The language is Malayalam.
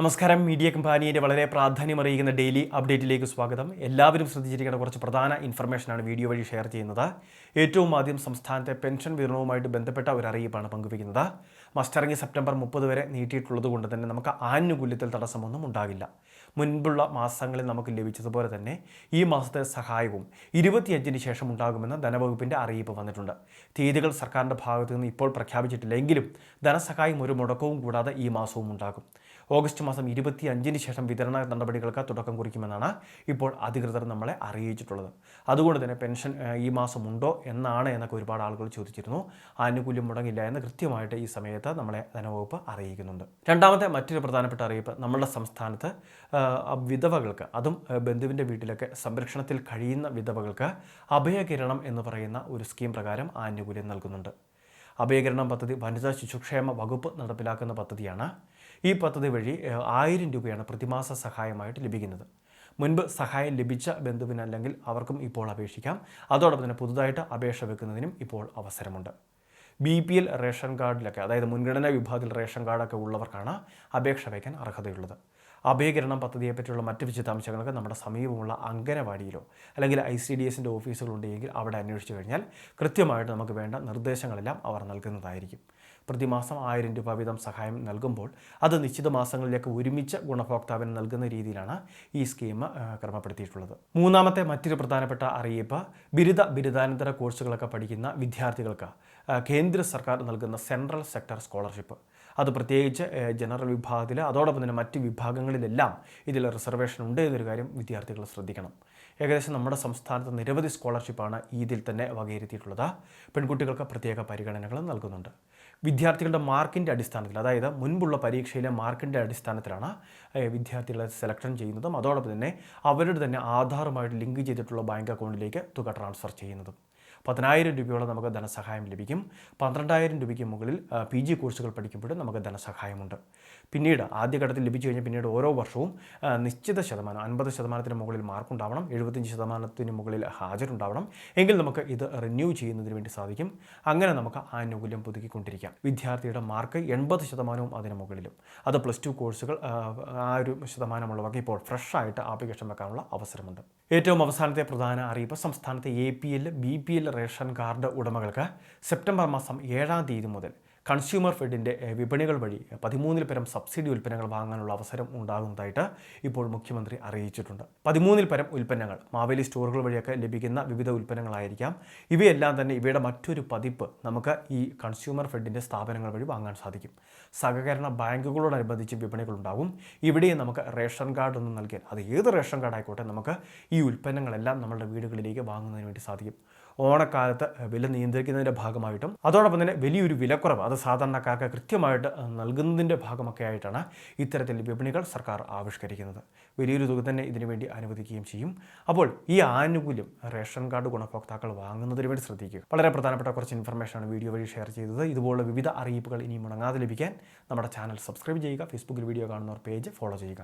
നമസ്കാരം. മീഡിയ കമ്പാനിയുടെ വളരെ പ്രാധാന്യം അറിയിക്കുന്ന ഡെയിലി അപ്ഡേറ്റിലേക്ക് സ്വാഗതം. എല്ലാവരും ശ്രദ്ധിച്ചിരിക്കേണ്ട കുറച്ച് പ്രധാന ഇൻഫർമേഷനാണ് വീഡിയോ വഴി ഷെയർ ചെയ്യുന്നത്. ഏറ്റവും ആദ്യം സംസ്ഥാനത്തെ പെൻഷൻ വിതരണവുമായിട്ട് ബന്ധപ്പെട്ട ഒരു അറിയിപ്പാണ് പങ്കുവയ്ക്കുന്നത്. മസ്റ്ററിംഗ് സെപ്റ്റംബർ മുപ്പത് വരെ നീട്ടിയിട്ടുള്ളത് കൊണ്ട് തന്നെ നമുക്ക് ആനുകൂല്യത്തിൽ തടസ്സമൊന്നും ഉണ്ടാകില്ല. മുൻപുള്ള മാസങ്ങളിൽ നമുക്ക് ലഭിച്ചതുപോലെ തന്നെ ഈ മാസത്തെ സഹായവും ഇരുപത്തിയഞ്ചിന് ശേഷം ഉണ്ടാകുമെന്ന് ധനവകുപ്പിന്റെ അറിയിപ്പ് വന്നിട്ടുണ്ട്. തീയതികൾ സർക്കാരിന്റെ ഭാഗത്തു നിന്ന് ഇപ്പോൾ പ്രഖ്യാപിച്ചിട്ടില്ല എങ്കിലും ധനസഹായം ഒരു മുടക്കവും കൂടാതെ ഈ മാസവും ഉണ്ടാകും. ഓഗസ്റ്റ് മാസം ഇരുപത്തി അഞ്ചിന് ശേഷം വിതരണ നടപടികൾക്ക് തുടക്കം കുറിക്കുമെന്നാണ് ഇപ്പോൾ അധികൃതർ നമ്മളെ അറിയിച്ചിട്ടുള്ളത്. അതുകൊണ്ട് തന്നെ പെൻഷൻ ഈ മാസം ഉണ്ടോ എന്നാണ് എന്നൊക്കെ ഒരുപാട് ആളുകൾ ചോദിച്ചിരുന്നു. ആനുകൂല്യം മുടങ്ങില്ല എന്ന് കൃത്യമായിട്ട് ഈ സമയത്ത് നമ്മളെ ധനവകുപ്പ് അറിയിക്കുന്നുണ്ട്. രണ്ടാമത്തെ മറ്റൊരു പ്രധാനപ്പെട്ട അറിയിപ്പ് നമ്മുടെ സംസ്ഥാനത്ത് വിധവകൾക്ക് അതും ബന്ധുവിന്റെ വീട്ടിലൊക്കെ സംരക്ഷണത്തിൽ കഴിയുന്ന വിധവകൾക്ക് അഭയകിരണം എന്ന് പറയുന്ന ഒരു സ്കീം പ്രകാരം ആനുകൂല്യം നൽകുന്നുണ്ട്. അഭയകിരണം പദ്ധതി വനിതാ ശിശുക്ഷേമ വകുപ്പ് നടപ്പിലാക്കുന്ന പദ്ധതിയാണ്. ഈ പദ്ധതി വഴി ആയിരം രൂപയാണ് പ്രതിമാസ സഹായമായിട്ട് ലഭിക്കുന്നത്. മുൻപ് സഹായം ലഭിച്ച ബന്ധുവിനല്ലെങ്കിൽ അവർക്കും ഇപ്പോൾ അപേക്ഷിക്കാം. അതോടൊപ്പം തന്നെ പുതുതായിട്ട് അപേക്ഷ വെക്കുന്നതിനും ഇപ്പോൾ അവസരമുണ്ട്. ബി പി എൽ റേഷൻ കാർഡിലൊക്കെ അതായത് മുൻഗണനാ വിഭാഗത്തിൽ റേഷൻ കാർഡൊക്കെ ഉള്ളവർക്കാണ് അപേക്ഷ വയ്ക്കാൻ അർഹതയുള്ളത്. അഭയകരണം പദ്ധതിയെപ്പറ്റിയുള്ള മറ്റ് വിശദാംശങ്ങൾക്ക് നമ്മുടെ സമീപമുള്ള അംഗനവാടിയിലോ അല്ലെങ്കിൽ ഐ സി ഡി എസിന്റെ ഓഫീസുകളുണ്ടെങ്കിൽ അവിടെ അന്വേഷിച്ചു കഴിഞ്ഞാൽ കൃത്യമായിട്ട് നമുക്ക് വേണ്ട നിർദ്ദേശങ്ങളെല്ലാം അവർ നൽകുന്നതായിരിക്കും. പ്രതിമാസം ആയിരം രൂപ വീതം സഹായം നൽകുമ്പോൾ അത് നിശ്ചിത മാസങ്ങളിലേക്ക് ഒരുമിച്ച് ഗുണഭോക്താവിന് നൽകുന്ന രീതിയിലാണ് ഈ സ്കീം ക്രമപ്പെടുത്തിയിട്ടുള്ളത്. മൂന്നാമത്തെ മറ്റൊരു പ്രധാനപ്പെട്ട അറിയിപ്പ് ബിരുദ ബിരുദാനന്തര കോഴ്സുകളൊക്കെ പഠിക്കുന്ന വിദ്യാർത്ഥികൾക്ക് കേന്ദ്ര സർക്കാർ നൽകുന്ന സെൻട്രൽ സെക്ടർ സ്കോളർഷിപ്പ്. അത് പ്രത്യേകിച്ച് ജനറൽ വിഭാഗത്തിൽ അതോടൊപ്പം തന്നെ മറ്റ് വിഭാഗങ്ങളിലെല്ലാം ഇതിൽ റിസർവേഷൻ ഉണ്ട് എന്നൊരു കാര്യം വിദ്യാർത്ഥികൾ ശ്രദ്ധിക്കണം. ഏകദേശം നമ്മുടെ സംസ്ഥാനത്ത് നിരവധി സ്കോളർഷിപ്പാണ് ഇതിൽ തന്നെ വകയിരുത്തിയിട്ടുള്ളത്. പെൺകുട്ടികൾക്ക് പ്രത്യേക പരിഗണനകൾ നൽകുന്നുണ്ട്. വിദ്യാർത്ഥികളുടെ മാർക്കിന്റെ അടിസ്ഥാനത്തിൽ അതായത് മുൻപുള്ള പരീക്ഷയിലെ മാർക്കിന്റെ അടിസ്ഥാനത്തിലാണ് വിദ്യാർത്ഥികളെ സെലക്ഷൻ ചെയ്യുന്നതും അതോടൊപ്പം തന്നെ അവരുടെ തന്നെ ആധാറുമായിട്ട് ലിങ്ക് ചെയ്തിട്ടുള്ള ബാങ്ക് അക്കൗണ്ടിലേക്ക് തുക ട്രാൻസ്ഫർ ചെയ്യുന്നതും. പതിനായിരം രൂപയോളം നമുക്ക് ധനസഹായം ലഭിക്കും. പന്ത്രണ്ടായിരം രൂപയ്ക്ക് മുകളിൽ പി ജി കോഴ്സുകൾ പഠിക്കുമ്പോഴും നമുക്ക് ധനസഹായമുണ്ട്. പിന്നീട് ആദ്യഘട്ടത്തിൽ ലഭിച്ചു കഴിഞ്ഞാൽ പിന്നീട് ഓരോ വർഷവും നിശ്ചിത ശതമാനം അൻപത് ശതമാനത്തിന് മുകളിൽ മാർക്കുണ്ടാവണം എഴുപത്തഞ്ച് ശതമാനത്തിന് മുകളിൽ ഹാജരുണ്ടാവണം. എങ്കിൽ നമുക്ക് ഇത് റിന്യൂ ചെയ്യുന്നതിന് വേണ്ടി സാധിക്കും. അങ്ങനെ നമുക്ക് ആനുകൂല്യം പുതുക്കിക്കൊണ്ടിരിക്കാം. വിദ്യാർത്ഥിയുടെ മാർക്ക് എൺപത് ശതമാനവും അതിന് മുകളിലും. അത് പ്ലസ് ടു കോഴ്സുകൾ ആ ഒരു ശതമാനമുള്ളവർക്ക് ഇപ്പോൾ ഫ്രഷായിട്ട് ആപ്ലിക്കേഷൻ വെക്കാനുള്ള അവസരമുണ്ട്. ഏറ്റവും അവസാനത്തെ പ്രധാന അറിയിപ്പ് സംസ്ഥാനത്തെ A P L B P L ration card ഉടമകൾക്ക് സെപ്റ്റംബർ മാസം ഏഴാം തീയതി മുതൽ കൺസ്യൂമർ ഫെഡിന്റെ വിപണികൾ വഴി പതിമൂന്നിൽ പരം സബ്സിഡി ഉൽപ്പന്നങ്ങൾ വാങ്ങാനുള്ള അവസരം ഉണ്ടാകുന്നതായിട്ട് ഇപ്പോൾ മുഖ്യമന്ത്രി അറിയിച്ചിട്ടുണ്ട്. പതിമൂന്നിൽ പരം ഉൽപ്പന്നങ്ങൾ മാവേലി സ്റ്റോറുകൾ വഴിയൊക്കെ ലഭിക്കുന്ന വിവിധ ഉൽപ്പന്നങ്ങളായിരിക്കാം. ഇവയെല്ലാം തന്നെ ഇവയുടെ മറ്റൊരു പതിപ്പ് നമുക്ക് ഈ കൺസ്യൂമർ ഫെഡിന്റെ സ്ഥാപനങ്ങൾ വഴി വാങ്ങാൻ സാധിക്കും. സഹകരണ ബാങ്കുകളോടനുബന്ധിച്ച് വിപണികളുണ്ടാകും ഇവിടെയും നമുക്ക് റേഷൻ കാർഡ് ഒന്നും നൽകിയാൽ അത് ഏത് റേഷൻ കാർഡ് ആയിക്കോട്ടെ നമുക്ക് ഈ ഉൽപ്പന്നങ്ങളെല്ലാം നമ്മുടെ വീടുകളിലേക്ക് വാങ്ങുന്നതിന് വേണ്ടി സാധിക്കും. ഓണക്കാലത്ത് വില നിയന്ത്രിക്കുന്നതിന്റെ ഭാഗമായിട്ടും അതോടൊപ്പം തന്നെ വലിയൊരു വിലക്കുറവ് അത് സാധാരണക്കാർക്ക് കൃത്യമായിട്ട് നൽകുന്നതിന്റെ ഭാഗമൊക്കെ ആയിട്ടാണ് ഇത്തരത്തിൽ വിപണികൾ സർക്കാർ ആവിഷ്കരിക്കുന്നത്. വലിയൊരു തുക തന്നെ ഇതിനു വേണ്ടി അനുവദിക്കുകയും ചെയ്യും. അപ്പോൾ ഈ ആനുകൂല്യം റേഷൻ കാർഡ് ഗുണഭോക്താക്കൾ വാങ്ങുന്നതിന് വേണ്ടി ശ്രദ്ധിക്കുക. വളരെ പ്രധാനപ്പെട്ട കുറച്ച് ഇൻഫർമേഷനാണ് വീഡിയോ വഴി ഷെയർ ചെയ്തത്. ഇതുപോലുള്ള വിവിധ അറിയിപ്പുകൾ ഇനി മുടങ്ങാതെ ലഭിക്കാൻ നമ്മുടെ ചാനൽ സബ്സ്ക്രൈബ് ചെയ്യുക ഫേസ്ബുക്കിൽ വീഡിയോ കാണുന്നവർ പേജ് ഫോളോ ചെയ്യുക.